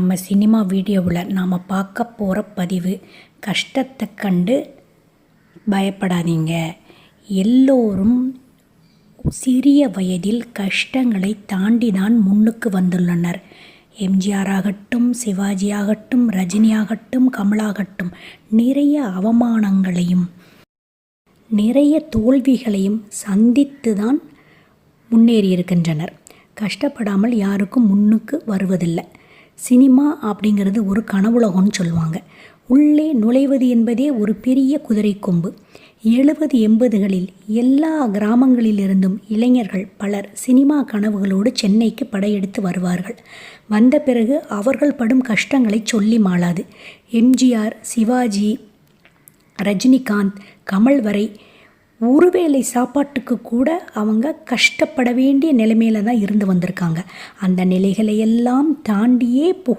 நம்ம சினிமா வீடியோவில் நாம் பார்க்க போகிற பதிவு கஷ்டத்தை கண்டு பயப்படாதீங்க. எல்லோரும் சிறிய வயதில் கஷ்டங்களை தாண்டி தான் முன்னுக்கு வந்துள்ளனர். எம்ஜிஆர் ஆகட்டும் சிவாஜி ஆகட்டும் ரஜினி ஆகட்டும் கமலாகட்டும் நிறைய அவமானங்களையும் நிறைய தோல்விகளையும் சந்தித்து தான் முன்னேறியிருக்கின்றனர். கஷ்டப்படாமல் யாருக்கும் முன்னுக்கு வருவதில்லை. சினிமா அப்படிங்கிறது ஒரு கனவுலகம்னு சொல்லுவாங்க. உள்ளே நுழைவது என்பதே ஒரு பெரிய குதிரை கொம்பு. எழுபது எண்பதுகளில் எல்லா கிராமங்களிலிருந்தும் இளைஞர்கள் பலர் சினிமா கனவுகளோடு சென்னைக்கு படையெடுத்து வருவார்கள். வந்த பிறகு அவர்கள் படும் கஷ்டங்களை சொல்லி மாளாது. எம்ஜிஆர் சிவாஜி ரஜினிகாந்த் கமல் வரை ஒருவேளை சாப்பாட்டுக்கு கூட அவங்க கஷ்டப்பட வேண்டிய நிலைமையில தான் இருந்து வந்திருக்காங்க. அந்த நிலைகளை எல்லாம் தாண்டியே புகழ்